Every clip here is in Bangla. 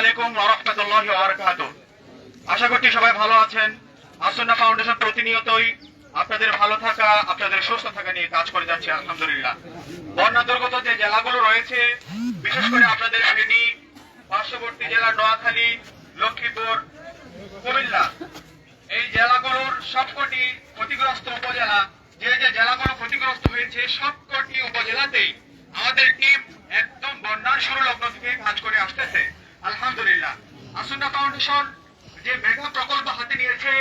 আলাইকুম ওয়া রাহমাতুল্লাহি আশা করছি সবাই ভালো আছেন। আসন্না ফাউন্ডেশন প্রতিনিয়তই আপনাদের ভালো থাকা, আপনাদের সুস্থ থাকা নিয়ে কাজ করে যাচ্ছে, আলহামদুলিল্লাহ। যে জেলাগুলো রয়েছে, বিশেষ করে আপনাদের পার্শ্ববর্তী জেলা নোয়াখালী, লক্ষ্মীপুর, কুমিল্লা, এই জেলাগুলোর সবকটি ক্ষতিগ্রস্ত উপজেলা, যে যে জেলাগুলো ক্ষতিগ্রস্ত হয়েছে, সবকটি উপজেলাতেই আমাদের টিম একদম বন্যার শুরু লগ্ন থেকে কাজ করে আসতেছে। আলহামদুলিল্লাহ। আসন্না ফাউন্ডেশন যে মেগা প্রকল্প হাতে নিয়েছে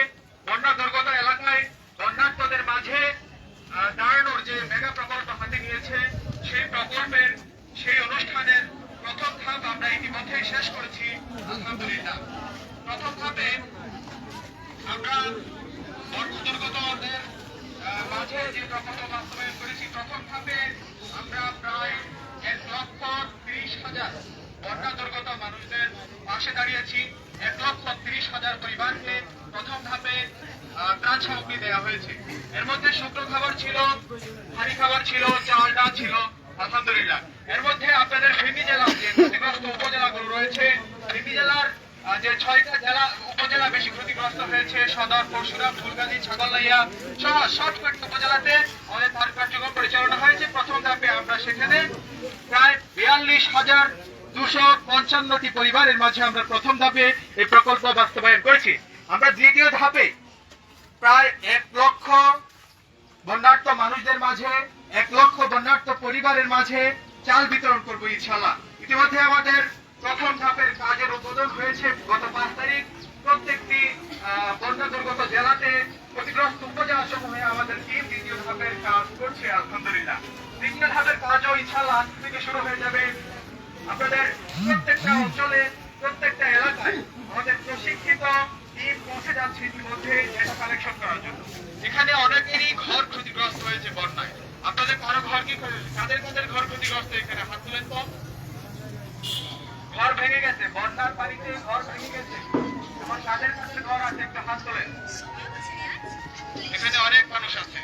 বন্যা দুর্গত এলাকায় বন্যার্থদের মাঝে দাঁড়ানোর যে মেগা প্রকল্প হাতে নিয়েছে সেই প্রকল্পের সেই অনুষ্ঠানের প্রথম ধাপ আমরা ইতিমধ্যেই শেষ করেছি। আলহামদুলিল্লাহ। প্রথম ধাপে আমরা বর্ণদুর্গতদের আহ, মাঝে যে প্রকল্প বাস্তবায়ন করেছি প্রথম ধাপে আমরা প্রায় এক লক্ষ ত্রিশ হাজার বন্যা দুর্গত মানুষদের পাশে দাঁড়িয়েছি। এক লক্ষ ত্রিশ হাজার পরিবারকে প্রথম ধাপে ত্রাণ সামগ্রী দেওয়া হয়েছে। এর মধ্যে শুক্র খাবার ছিল হাড়ি খাবার ছিল, চাল, ডাল ছিল, আলহামদুলিল্লাহ। এর মধ্যে আপনাদের ফেনী জেলা যে ক্ষতিগ্রস্ত উপজেলাগুলো রয়েছে, ফেনী জেলার যে ছয়টা জেলা উপজেলা বেশি ক্ষতিগ্রস্ত হয়েছে সদর পরশুরাম ফুলগাজী ছাগলনাইয়া সহ সবকটি উপজেলাতে আমাদের ধান কার্যক্রম পরিচালনা হয়েছে। প্রথম ধাপে আমরা সেখানে প্রায় বিয়াল্লিশ হাজার দুশো পঞ্চান্নটি পরিবারের মাঝে আমরা প্রথম ধাপে এই প্রকল্প বাস্তবায়ন করেছি। আমরা দ্বিতীয় ধাপে প্রায় এক লক্ষ বন্যার্থ মানুষদের মাঝে, এক লক্ষ বন্যার্থ পরিবারের মাঝে চাল বিতরণ করব ইনশাল্লাহ ইতিমধ্যে আমাদের প্রথম ধাপের কাজের উদ্বোধন হয়েছে। গত পাঁচ তারিখ প্রত্যেকটি বন্যা দুর্গত জেলাতে ক্ষতিগ্রস্ত উপজেলা সমূহে আমাদের টিম দ্বিতীয় ধাপের কাজ করছে, আলহামদুলিল্লাহ। দ্বিতীয় ধাপের কাজও ইনশাল্লাহ আজ থেকে শুরু হয়ে যাবে। আপনাদের প্রত্যেকটা অঞ্চলে, প্রত্যেকটা এলাকায় আমাদের প্রশিক্ষিত টিম পৌঁছে যাচ্ছে ইতিমধ্যে ডেটা কালেকশন করার জন্য। এখানে অনেকেরই ঘর ক্ষতিগ্রস্ত হয়েছে বন্যায়। আপনাদের কারও ঘর কি কাদের কাদের ঘর ক্ষতিগ্রস্ত এখানে? হাত তুলেন তো। ঘর ভেঙে গেছে, বন্যার পানিতে ঘর ভেঙে গেছে। এবং কাদের কাদের ঘর আছে? একটু হাত তোলেন। এখানে অনেক মানুষ আছে।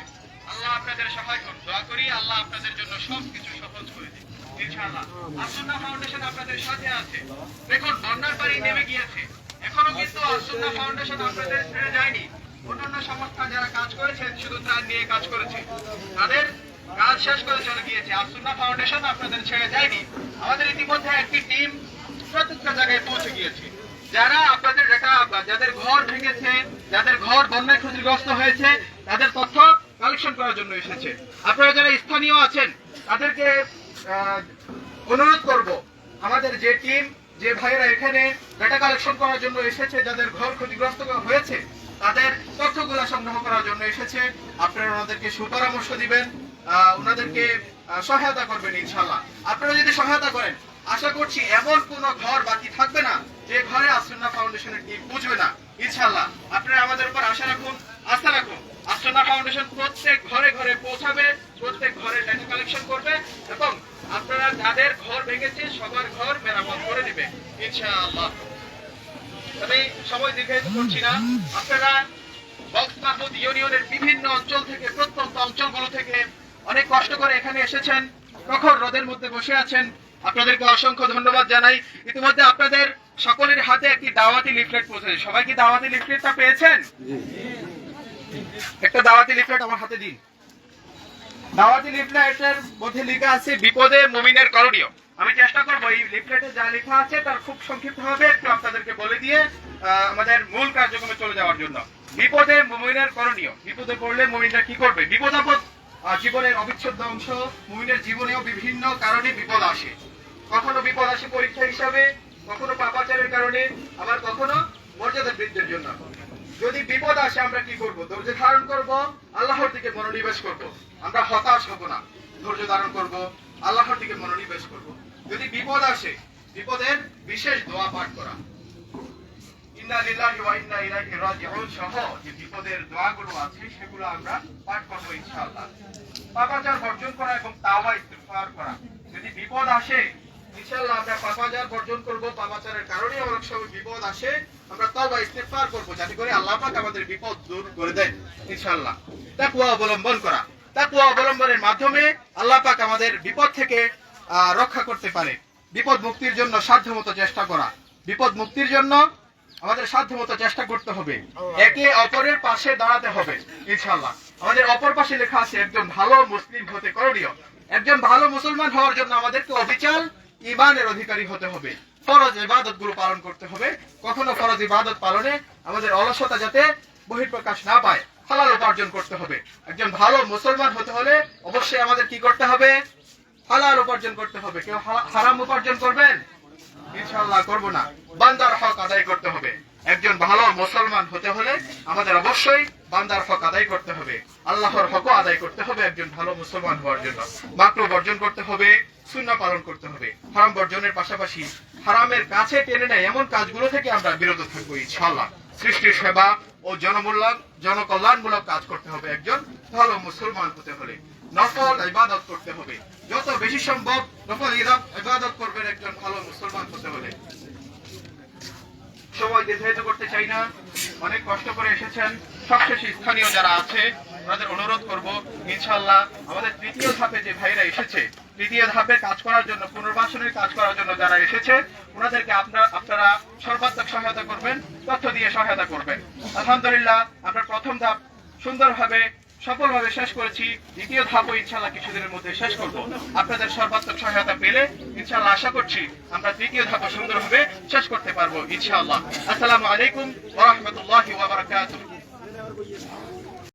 আল্লাহ আপনাদের সহায় করুন। দোয়া করি আল্লাহ আপনাদের জন্য সব কিছু সহজ করে দিন যারা আপনাদের ছেড়ে যাদের ঘর ভেঙেছে, যাদের ঘর বন্যায় ক্ষতিগ্রস্ত হয়েছে, তাদের তথ্য কালেকশন করার জন্য এসেছে। আপনারা যারা স্থানীয় আছেন, তাদেরকে অনুরোধ করব, আমাদের যে টিম যে ভাইয়েরা এখানে ডেটা কালেকশন করার জন্য এসেছে, যাদের ঘর ক্ষতিগ্রস্ত হয়েছে, তাদের তথ্যগুলো সংগ্রহ করার জন্য এসেছে। আপনারা ওনাদেরকে সুপরামর্শ দিবেন ওনাদেরকে সহায়তা করবেন ইনশাল্লাহ আপনারা যদি সহায়তা করেন, আশা করছি এমন কোন ঘর বাকি থাকবে না, যে ঘরে আসন্না ফাউন্ডেশনের টিম বুঝবে না ইনশাল্লাহ আপনারা আমাদের উপর আশা রাখুন, আস্থা রাখুন। আসন্না ফাউন্ডেশন প্রত্যেক ঘরে ঘরে পৌঁছাবে, প্রত্যেক ঘরে ডেটা কালেকশন করবে এবং আপনারা যাদের ঘর ভেঙেছে সবার ঘর মেরামত করে দিবে ইনশাআল্লাহ। আমি সময় দীর্ঘায়িত করছি না। আপনারা বক্স মাহমুদ ইউনিয়নের বিভিন্ন অঞ্চল থেকে প্রত্যন্ত অঞ্চলগুলো থেকে অনেক কষ্ট করে এখানে এসেছেন। প্রখর রোদের মধ্যে বসে আছেন। আপনাদেরকে অসংখ্য ধন্যবাদ জানাই। ইতিমধ্যে আপনাদের সকলের হাতে একটি দাওয়াতি লিফলেট পৌঁছেছে সবাই কি দাওয়াতি লিফলেটটা পেয়েছেন? একটা দাওয়াতি লিফলেট আমার হাতে দিন। দাওয়াতি লিফলেটের মধ্যে লেখা আছে, বিপদে মুমিনের করণীয়। আমি চেষ্টা করব, এই লিফলেটে যা লেখা আছে তার খুব সংক্ষিপ্ত ভাবে একটু আপনাদেরকে বলে দিয়ে আমাদের মূল কার্যক্রমে চলে যাওয়ার জন্য। বিপদে মুমিনের করণীয়। বিপদে পড়লে মুমিনরা কি করবে? বিপদ জীবনের অবিচ্ছেদ্য অংশ, মুমিনের জীবনেও বিভিন্ন কারণে বিপদ আসে। কখনো বিপদ আসে পরীক্ষা হিসাবে, কখনো পাপাচারের কারণে, আবার কখনো মর্যাদা বৃদ্ধির জন্য। আসে আমরা কি করব? ধৈর্য ধারণ করব, আল্লাহর দিকে মনোনিবেশ করব। আমরা হতাশ হব না। ধৈর্য ধারণ করব, আল্লাহর দিকে মনোনিবেশ করব। যদি বিপদ আসে, বিপদের বিশেষ দোয়া পাঠ করা। ইন্না লিল্লাহি ওয়া ইন্না ইলাইহি রাজিউন সহ যে বিপদের দোয়াগুলো আছে, সেগুলো আমরা পাঠ করব ইনশাআল্লাহ। পাপাচার বর্জন করা এবং তাওবা ইস্তিগফার করা। যদি বিপদ আসে, ইনশাআল্লাহ আমরা পাপাচার বর্জন করব। পাপাচারের কারণে অনেক সময় বিপদ আসে। হবে। একে অপরের পাশে দাঁড়াতে হবে, ইনশাআল্লাহ। আমাদের অপর পাশে লেখা আছে, একজন ভালো মুসলিম হতে করণীয়। একজন ভালো মুসলমান হওয়ার জন্য আমাদেরকে অবিচাল ইমানের অধিকারী হতে হবে। ফরজ ইবাদতগুলো পালন করতে হবে। কখনো ফরজ ইবাদত পালনে আমাদের অলসতা যাতে বহিঃপ্রকাশ না পায়, হালাল উপার্জন করতে হবে। একজন ভালো মুসলমান হতে হলে অবশ্যই আমাদের কি করতে হবে? হালাল উপার্জন করতে হবে। কেউ হারাম উপার্জন করবেন? ইনশাআল্লাহ করব না। বান্দার হক আদায় করতে হবে। একজন ভালো মুসলমান হতে হলে আমাদের অবশ্যই বান্দার হক আদায় করতে হবে। আল্লাহর হকও আদায় করতে হবে একজন ভালো মুসলমান হওয়ার জন্য। মাকরু বর্জন করতে হবে শূন্য পালন করতে হবে। হারাম বর্জনের পাশাপাশি হারামের কাছে টেনে নেয় এমন কাজগুলো থেকে আমরা বিরত থাকব, ইনশাআল্লাহ। সৃষ্টির সেবা ও জনমূল্যায়ন, জনকল্যাণমূলক কাজ করতে হবে একজন ভালো মুসলমান হতে হলে। নফল ইবাদত করতে হবে। যত বেশি সম্ভব নফল ইবাদত করবেন একজন ভালো মুসলমান হতে হলে। সময় দীর্ঘায়িত করতে চাই না। অনেক কষ্ট করে এসেছেন। সবশেষে স্থানীয় যারা আছে ওনাদের অনুরোধ করব, ইনশাআল্লাহ, আমাদের তৃতীয় ধাপে যে ভাইরা এসেছে তৃতীয় ধাপে কাজ করার জন্য, পুনর্বাসনের কাজ করার জন্য যারা এসেছে, ওনাদেরকে আপনারা আপনারা সর্বাত্মক সহায়তা করবেন, তথ্য দিয়ে সহায়তা করবেন। আলহামদুলিল্লাহ, আমরা প্রথম ধাপ সুন্দরভাবে, সফলভাবে শেষ করেছি। দ্বিতীয় ধাপও ইনশাল্লাহ কিছুদিনের মধ্যে শেষ করব। আপনাদের সর্বাত্মক সহায়তা পেলে ইনশাল্লাহ আশা করছি আমরা তৃতীয় ধাপও সুন্দরভাবে শেষ করতে পারব ইনশাআল্লাহ। আসসালামু আলাইকুম ওয়া রাহমাতুল্লাহি ওয়া বারাকাতুহু।